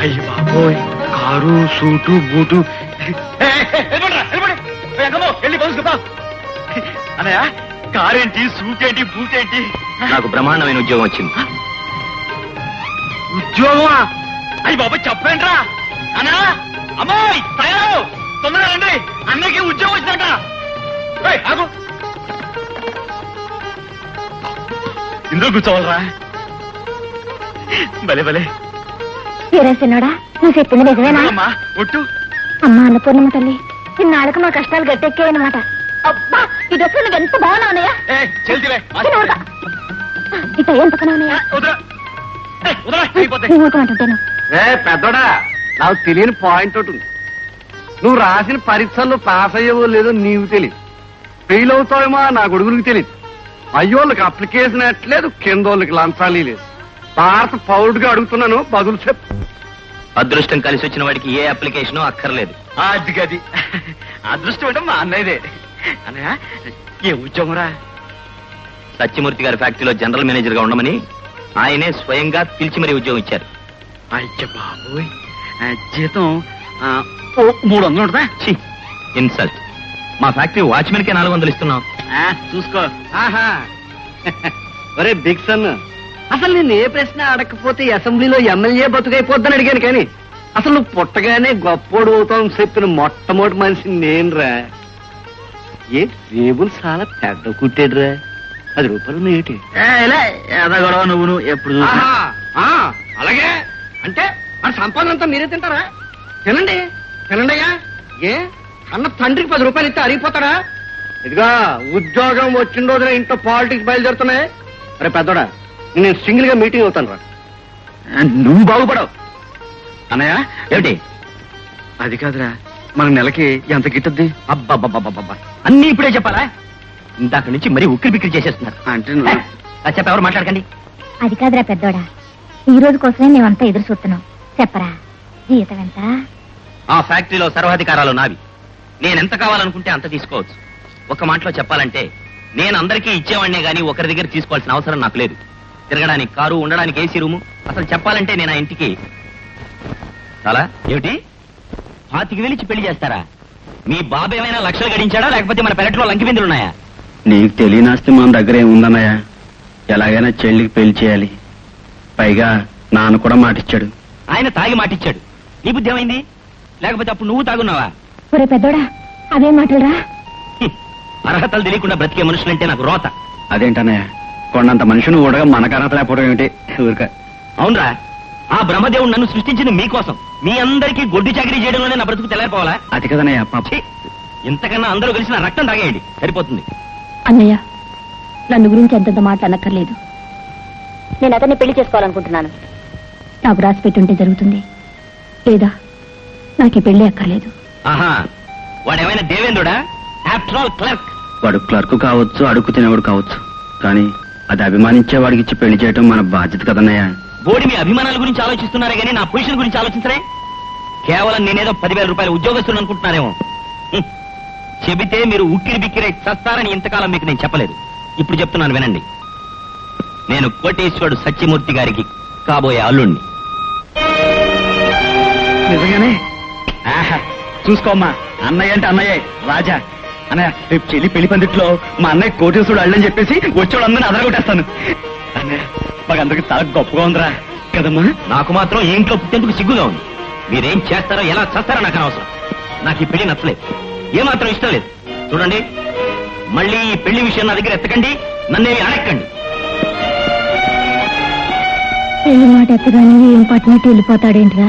అయ్యి బాబోయ్. Car suit boot. అన్నయ్య కారేంటి సూట్ ఏంటి బూట్ ఏంటి నాకు బ్రహ్మాండమైన ఉద్యోగం వచ్చింది. ఉద్యోగమా? అయ్యి బాబు చెప్పండిరా అన్నా అమ్మాయి తయారు తొందరగా రండి. అన్నకి ఉద్యోగం ఆగు. ఇందులో కూర్చోవాలరా. భలే భలే. వీరేసినోడా నువ్వు చెప్పింది నిజమేనా? అమ్మా ఒట్టు. అమ్మా అన్నపూర్ణమ్మ తల్లి ఇన్నాళ్ళకి మా కష్టాలు గట్టెక్కాయనమాట. అబ్బా ఈ డ్రెస్ నువ్వు ఎంత బాగున్నావునయ్యా ఇట ఏం పక్కనవునయ్యా అంటుంటాను పెద్దోడా నాకు తెలియని పాయింట్ ఒకటి ఉంది. నువ్వు రాసిన పరీక్షల్లో పాస్ అయ్యేవో లేదో నీకు తెలియదు ఫెయిల్ అవుతావేమో నా గొడుగురికి తెలియదు అయ్యోళ్ళకి అప్లికేషన్ ఎట్లేదు కింద వాళ్ళకి లంచాలి లేదు భారత పౌరుడిగా అడుగుతున్నాను. బదులు చెప్పు. అదృష్టం కలిసి వచ్చిన వాడికి ఏ అప్లికేషన్ అక్కర్లేదు. అది గది. అదృష్టం అంటే మా అన్నయ్యదే. అన్నయ్య ఏ ఉద్యోగం రా సత్యమూర్తి గారి ఫ్యాక్టరీలో జనరల్ మేనేజర్గా ఉండమని ఆయనే స్వయంగా పిలిచి మరీ ఉద్యోగం ఇచ్చారు. అయ్య బాబోయ్. జీతం మూడు వందలు ఉంటుందా? ఇన్సల్ట్. మా ఫ్యాక్టరీ వాచ్మెన్ కే నాలుగు వందలు ఇస్తున్నాం. చూసుకో. ఒరే బిగ్ సన్. అసలు నేను ఏ ప్రశ్న అడగకపోతే అసెంబ్లీలో ఎమ్మెల్యే బతుకైపోద్దని అడిగాను కానీ అసలు నువ్వు పుట్టగానే గొప్పోడు అవుతావు చెప్పిన మొట్టమొదటి మనిషి నేనురా. ఏ రేబుల్ చాలా పెద్ద కుట్టాడురా. పది రూపాయలు ఏంటి? గొడవ నువ్వు నువ్వు ఎప్పుడు అలాగే. అంటే మరి సంపాదన అంతా మీరే తింటారా? తినండి తినండి అయ్యా. ఏ? అన్న తండ్రికి పది రూపాయలు ఇస్తే అరిగిపోతాడా? ఇదిగా ఉద్యోగం వచ్చిన రోజున ఇంట్లో పాలిటిక్స్ బయలుదేరుతున్నాయి. అరే పెద్దోడా నేను సింగిల్గా మీటింగ్ అవుతాను రా. నువ్వు బాగుపడవు. అన్నయ్య ఏమిటి? అది కాదురా మన నెలకి ఎంత గిట్టద్ది? అబ్బబ్బబ్బబ్బబ్బ. అన్ని ఇప్పుడే చెప్పాలా? ఇందాక నుంచి మరీ ఉక్కిరి బిక్కిరి చేసేస్తున్నారు. అంటే నువ్వు- చెప్ప ఎవరు మాట్లాడకండి. అది కాదురా పెద్దోడా ఈ రోజు కోసమే మేమంతా ఎదురు చూస్తున్నాం. చెప్పరా జీతం ఎంత? ఆ ఫ్యాక్టరీలో సర్వాధికారాలు నావి. నేను ఎంత కావాలనుకుంటే అంత తీసుకోవచ్చు. ఒక మాటలో చెప్పాలంటే నేను అందరికీ ఇచ్చేవాడినే గానీ ఒకరి దగ్గర తీసుకోవాల్సిన అవసరం నాకు లేదు. తిరగడానికి కారు ఉండడానికి ఏసీ రూము. అసలు చెప్పాలంటే నేను ఆ ఇంటికి చాలా ఏమిటి? పాతికి వెలిచి పెళ్ళి చేస్తారా? మీ బాబు ఏమైనా లక్షలు గడించాడా? లేకపోతే మన పెరట్లో లంకి బిందులు ఉన్నాయా నీకు తెలియనాస్తి మన దగ్గర ఏముందన్నయ్య ఎలాగైనా చెల్లికి పెళ్ళి చేయాలి. పైగా నాన్న కూడా మాటిచ్చాడు. ఆయన తాగి మాటిచ్చాడు. నీ బుద్ధి ఏమైంది? లేకపోతే అప్పుడు నువ్వు తాగున్నావా? ఒరే పెద్దోడా అదే మాటలురా. అర్హతలు తెలియకుండా బ్రతికే మనుషులంటే నాకు రోత. అదేంటన్నయ్య? కొండంత మనిషిని ఊడగా మనకు అర్హత లేకపోవడం ఏమిటి? ఊరిక. అవునరా. ఆ బ్రహ్మదేవుడు నన్ను సృష్టించింది మీకోసం. మీ అందరికీ గొడ్డు చాకరీ చేయడంలోనే నా బ్రతుకు తెల్లారిపోవాలా? అది కదన్నయ్య పాప ఛీ! ఇంతకన్నా అందరూ కలిసి నా రక్తం తాగేయండి. సరిపోతుంది. అన్నయ్య నన్ను గురించి ఎంతంత మాట్లాడనక్కర్లేదు. నేను అతన్ని పెళ్ళి చేసుకోవాలనుకుంటున్నాను. నాకు రాసి పెట్టుంటే జరుగుతుంది. లేదా నాకు ఈ పెళ్ళి అక్కర్లేదు. ఆహా వాడేమైనా దేవేంద్రుడా? ఆఫ్టర్ ఆల్ క్లర్క్ వాడు క్లర్క్ కావచ్చు అడుగు తినేవాడు కావచ్చు. కానీ అది అభిమానించే వాడికి ఇచ్చి పెళ్ళి చేయటం మన బాధ్యత కదన్నయ్య. బోడి మీ అభిమానాల గురించి ఆలోచిస్తున్నారే గానీ నా పొజిషన్ గురించి ఆలోచించరే? కేవలం నేనేదో పదివేల రూపాయల ఉద్యోగస్తులు అనుకుంటున్నారేమో హ్మ్. చెబితే మీరు ఉక్కిరి బిక్కిరే చస్తారని ఇంతకాలం మీకు నేను చెప్పలేదు. ఇప్పుడు చెప్తున్నాను వినండి. నేను కోటేశ్వరుడు సత్యమూర్తి గారికి కాబోయే అల్లుణ్ణి. నిజంగానే? ఆహా, చూసుకోమ్మా. అన్నయ్య అంటే అన్నయ్యే రాజా. అన్నయ్య రేపు చెల్లి పెళ్ళి పందిట్లో మా అన్నయ్య కోటేశ్వరుడు అళ్ళని చెప్పేసి వచ్చేవాడు అందరిని అదరగొట్టేస్తాను అన్నయ్య మాకందరికి చాలా గొప్పగా ఉందిరా. కదమ్మా? నాకు మాత్రం ఈ ఇంట్లో పుట్టేందుకు సిగ్గుగా ఉంది. మీరేం చేస్తారో ఎలా చేస్తారో నాకు అనవసరం. నాకు ఈ పెళ్ళి నచ్చలేదు. ఏమాత్రం ఇష్టం లేదు. చూడండి మళ్ళీ ఈ పెళ్ళి విషయం నా దగ్గర ఎత్తకండి నన్నేమి అడక్కండి ఏ మాట ఎత్తగానే ఏం పట్టినట్టు వెళ్ళిపోతాడేంట్రా?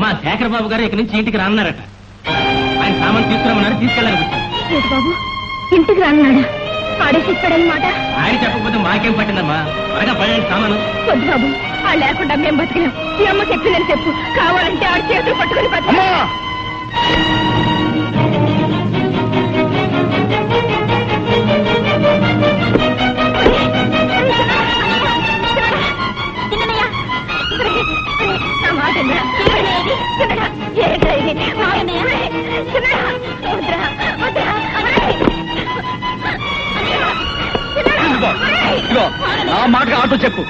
మా శేఖర్ బాబు గారు ఇక్కడి నుంచి ఇంటికి రాన్నారట. ఆయన సామాన్ తీసుకురామన్నారు తీసుకెళ్ళాలని వచ్చాను ఏంటి బాబు ఇంటికి రాన్నాడా? ఆడేసి ఇస్తాడనమాట ఆయన చెప్పకపోతే మాకేం పట్టిందమ్మా? త్వరగా పడండి సామాను. వద్దు బాబు ఆ లేకుండా మేము బతికినాం. ఈ అమ్మ చెప్పిందని చెప్పు. కావాలంటే ఆడ చేతులు పట్టుకుని బతికినాం. మాటగా ఆటో చెప్పు.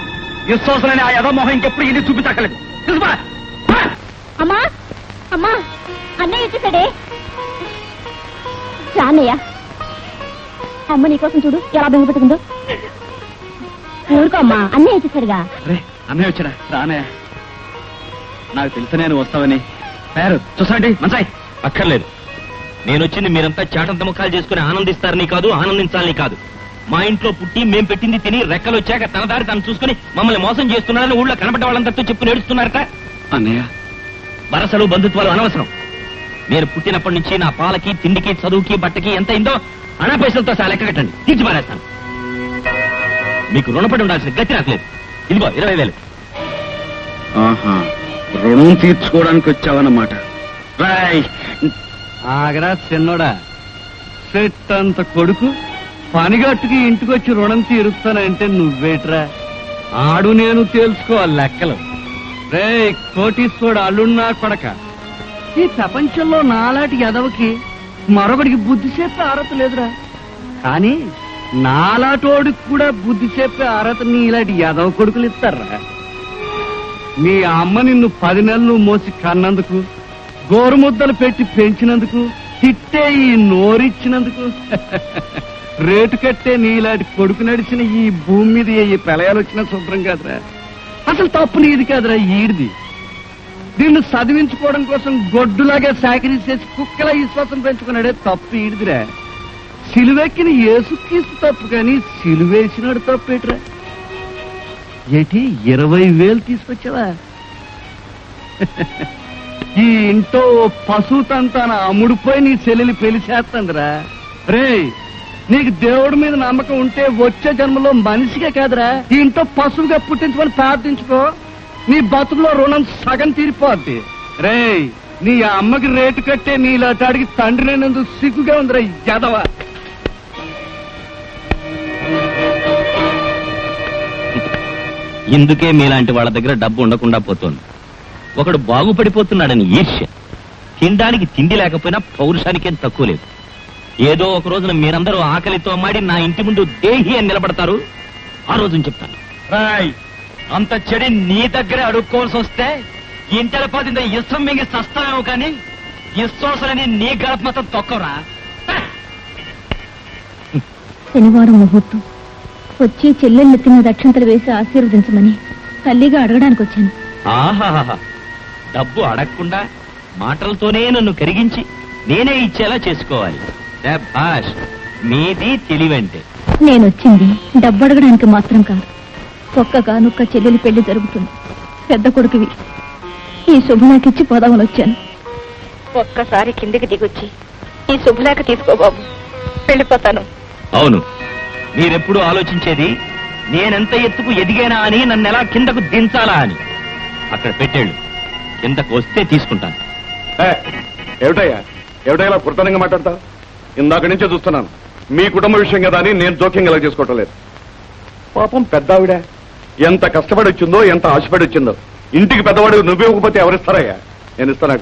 విశ్వాసలేని ఆ యథమోహం ఇంకెప్పుడు ఇల్లు చూపించక్కలేదు తెలుసుమా అమ్మా అమ్మా అన్నయ్య వచ్చేసాడే. రాన్నయ్య అమ్మ నీకోసం చూడు ఎలా బెంగపెట్టుకుందో ఊరుకో అమ్మా అన్నయ్య వచ్చేసాడుగా. అరే అన్నయ్య వచ్చాడా? రానే నాకు తెలుసు నేను వస్తావని. పేరు చూసండి మంచాయి అక్కర్లేదు. నేను వచ్చింది మీరంతా చాటంత ముఖాలు చేసుకుని ఆనందిస్తారని కాదు ఆనందించాలని కాదు. మా ఇంట్లో పుట్టి మేం పెట్టింది తిని రెక్కలు వచ్చాక తన దారి తను చూసుకుని మమ్మల్ని మోసం చేస్తున్నారని ఊళ్ళో కనపడ్డ వాళ్ళందరితో చెప్పు నేడుస్తున్నారట. అన్నయ్య. వరసలు బంధుత్వాలు అనవసరం. నేను పుట్టినప్పటి నుంచి నా పాలకి తిండికి చదువుకి బట్టకి ఎంత అయిందో అనా పైసలతో సహా లెక్క కట్టండి. తీర్చి మారేస్తాను మీకు రుణపడి ఉండాల్సిన గతి నాకు లేదు. ఇదిగో ఇరవై వేలు. ఆహా రుణం తీర్చుకోవడానికి వచ్చావన్నమాట. రాయ్. ఆగరా చిన్నోడా. సెట్ అంత కొడుకు పనిగట్టుకి ఇంటికొచ్చి రుణం తీరుస్తానంటే నువ్వేట్రా? ఆడు నేను తేల్చుకోవాలి లెక్కలు. రే కోటీశ్వరుడు అల్లున్నా కొడక ఈ ప్రపంచంలో నాలాంటి ఎదవకి మరొకడికి బుద్ధి చెప్పే అర్హత లేదురా. కానీ నాలాటోడికి కూడా బుద్ధి చెప్పే అర్హత నీ ఇలాంటి ఎదవ కొడుకులు ఇస్తారా? మీ అమ్మ నిన్ను పది నెలలు మోసి కన్నందుకు గోరుముద్దలు పెట్టి పెంచినందుకు తిట్టే ఈ నోరిచ్చినందుకు. రేటు కట్టే నీలాంటి కొడుకు నడిచిన ఈ భూమి మీద ఏ ప్రళయాలు వచ్చినా శుభ్రం కాదురా. అసలు తప్పు నీది కాదురా ఈడిది. దీన్ని చదివించుకోవడం కోసం గొడ్డులాగా సేకరించేసి కుక్కలా విశ్వాసం పెంచుకున్నాడే తప్పు ఈడిదిరా. సిలువెక్కిన ఏసుక్రీస్తు తప్పు కానీ సిలువేసినాడు తప్పు ఏట్రా? ఏటి ఇరవై వేలు తీసుకొచ్చావా? ఈ ఇంట్లో ఓ పశువు తంతాన అమ్ముడుపోయి నీ చెల్లెలు పెళ్ళి చేస్తాందిరా. రే నీకు దేవుడి మీద నమ్మకం ఉంటే వచ్చే జన్మలో మనిషిగా కాదురా. దీంట్లో పశువుగా పుట్టించుకొని ప్రార్థించుకో. నీ బతుకులో రుణం సగం తీరిపోద్ది. రే నీ అమ్మకి రేటు కట్టే నీలాటాడికి తండ్రి నేనందుకు సిగ్గుగా ఉందిరా యదవ. ఇందుకే మీలాంటి వాళ్ళ దగ్గర డబ్బు ఉండకుండా పోతోంది. ఒకడు బాగుపడిపోతున్నాడని ఈర్ష్య. తినడానికి తిండి లేకపోయినా పౌరుషానికేం తక్కువ లేదు. ఏదో ఒక రోజున మీరందరూ ఆకలితో మాడి నా ఇంటి ముందు దేహి అని నిలబడతారు. ఆ రోజున చెప్తాను. రాయ్. అంత చెడి నీ దగ్గరే అడుక్కోవాల్సి వస్తే ఇంటల పదింద ఇష్టం మింగి సస్తామేమో కానీ విశ్వాసాలని నీ గడప మొత్తం తొక్కరా శనివారం ముహూర్తం. వచ్చి చెల్లెళ్ళు తిన్న దక్షిణతలు వేసి ఆశీర్వదించమని తల్లిగా అడగడానికి వచ్చాను. ఆహాహా డబ్బు అడగకుండా మాటలతోనే నన్ను కరిగించి నేనే ఇచ్చేలా చేసుకోవాలి. భాష్ మీది తెలివంటే. నేను వచ్చింది డబ్బు అడగడానికి మాత్రం కాదు. ఒక్కగా నొక్క చెల్లెలి పెళ్ళి జరుగుతుంది. పెద్ద కొడుకువి. ఈ శుభలేఖిచ్చి పోదామని వచ్చాను. ఒక్కసారి కిందికి దిగొచ్చి ఈ శుభలేఖ తీసుకో బాబు. వెళ్ళిపోతాను. అవును. మీరెప్పుడు ఆలోచించేది? నేనెంత ఎత్తుకు ఎదిగానా అని నన్ను ఎలా కిందకు దించాలా అని. అక్కడ పెట్టేళ్ళు. కిందకు వస్తే తీసుకుంటాను. ఏ, ఏమిటయ్యా? ఏమిటయ్యా ఇలా పుర్తనంగా మాట్లాడతావు? ఇందాక నుంచే చూస్తున్నాను. మీ కుటుంబ విషయం కదా అని నేను జోక్యం కలగ చేసుకోవటం లేదు. పాపం పెద్ద ఆవిడ ఎంత కష్టపడి వచ్చిందో ఎంత ఆశపడి వచ్చిందో. ఇంటికి పెద్దవాడు నువ్వే ఇవ్వకపోతే ఎవరిస్తారయ్యా నేను ఇస్తాను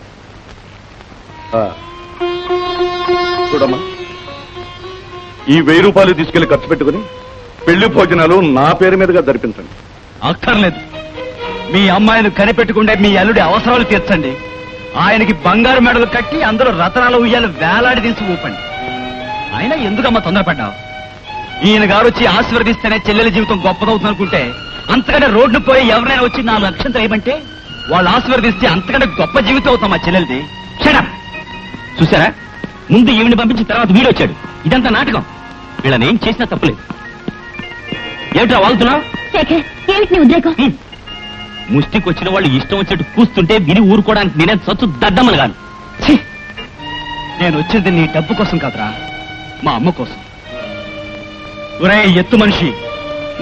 ఆ. చూడమ్మా. ఈ వెయ్యి రూపాయలు తీసుకెళ్ళి ఖర్చు పెట్టుకుని పెళ్ళి భోజనాలు నా పేరు మీదుగా జరిపించండి. అక్కర్లేదు. మీ అమ్మాయిని కనిపెట్టుకుంటే మీ అల్లుడి అవసరాలు తీర్చండి. ఆయనకి బంగారు మెడలు కట్టి అందరూ రతనాల ఉయ్యాలు వేలాడి తీసి ఊపండి. అయినా ఎందుకమ్మా తొందరపడ్డావు? ఈయన గారు వచ్చి ఆశీర్వదిస్తేనే చెల్లెల జీవితం గొప్పదవుతుంది అనుకుంటే అంతకంటే రోడ్డు పోయి ఎవరైనా వచ్చి నా లక్ష్యం ఏమంటే వాళ్ళు ఆశీర్వదిస్తే అంతకంటే గొప్ప జీవితం అవుతాం మా చెల్లెలది షడప్ చూసారా ముందు ఈవిని పంపించిన తర్వాత వీడు వచ్చాడు. ఇదంతా నాటకం. వీళ్ళని ఏం చేసినా తప్పలేదు. ఏమిట్రా వాగుతున్నావు? శేఖర్ ఏమిటి నీ ఉద్రేకం? హ్మ్. ముష్టికి వచ్చిన వాళ్ళు ఇష్టం వచ్చినట్టు కూస్తుంటే విని ఊరుకోవడానికి నేనే చచ్చు దద్దమ్మలు గాను! నేను వచ్చింది నీ డబ్బు కోసం కాదురా. మా అమ్మ కోసం. ఒరే ఎత్తు మనిషి.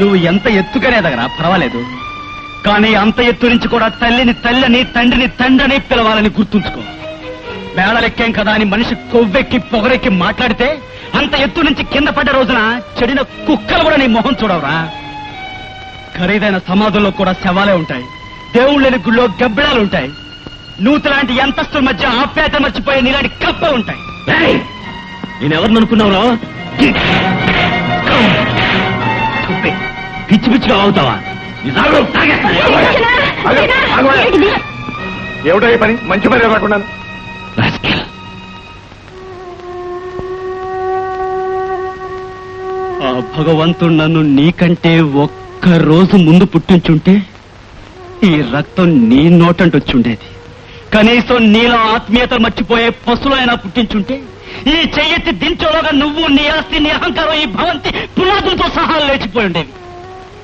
నువ్వు ఎంత ఎత్తుకనే దగ్గర పర్వాలేదు. కానీ అంత ఎత్తు నుంచి కూడా తల్లిని తల్లిని తండ్రిని తండ్రిని పిలవాలని గుర్తుంచుకో. మేళలెక్కేం కదా అని మనిషి కొవ్వెక్కి పొగరెక్కి మాట్లాడితే అంత ఎత్తు నుంచి కింద పడ్డ రోజున చెడిన కుక్కలు కూడా నీ మొహం చూడవరా. ఖరీదైన సమాధుల్లో కూడా శవాలే ఉంటాయి. దేవుళ్ళని గుళ్ళో గబ్బిడాలు ఉంటాయి. నూతలాంటి ఎంతస్తుల మధ్య ఆప్యాయత మర్చిపోయే నీలాంటి కప్ప ఉంటాయి. నేనెవరిని అనుకున్నావురా తుప్పే. పిచ్చి పిచ్చిగా అవుతావా? ఏమిటో ఈ పని? మంచి పని రాకుండా ఆ భగవంతుడు నన్ను నీకంటే ఒక్క రోజు ముందు పుట్టించుంటే ఈ రక్తం నీ నోటంటూ వచ్చుండేది కనీసం నీలో ఆత్మీయత మర్చిపోయే పశువులు అయినా పుట్టించుంటే ఈ చెయ్యెత్తి దించోలోగా నువ్వు నీ ఆస్తి నీ అహంకారం ఈ భవంతి పునాదులతో సహా లేచిపోయి ఉండేవి.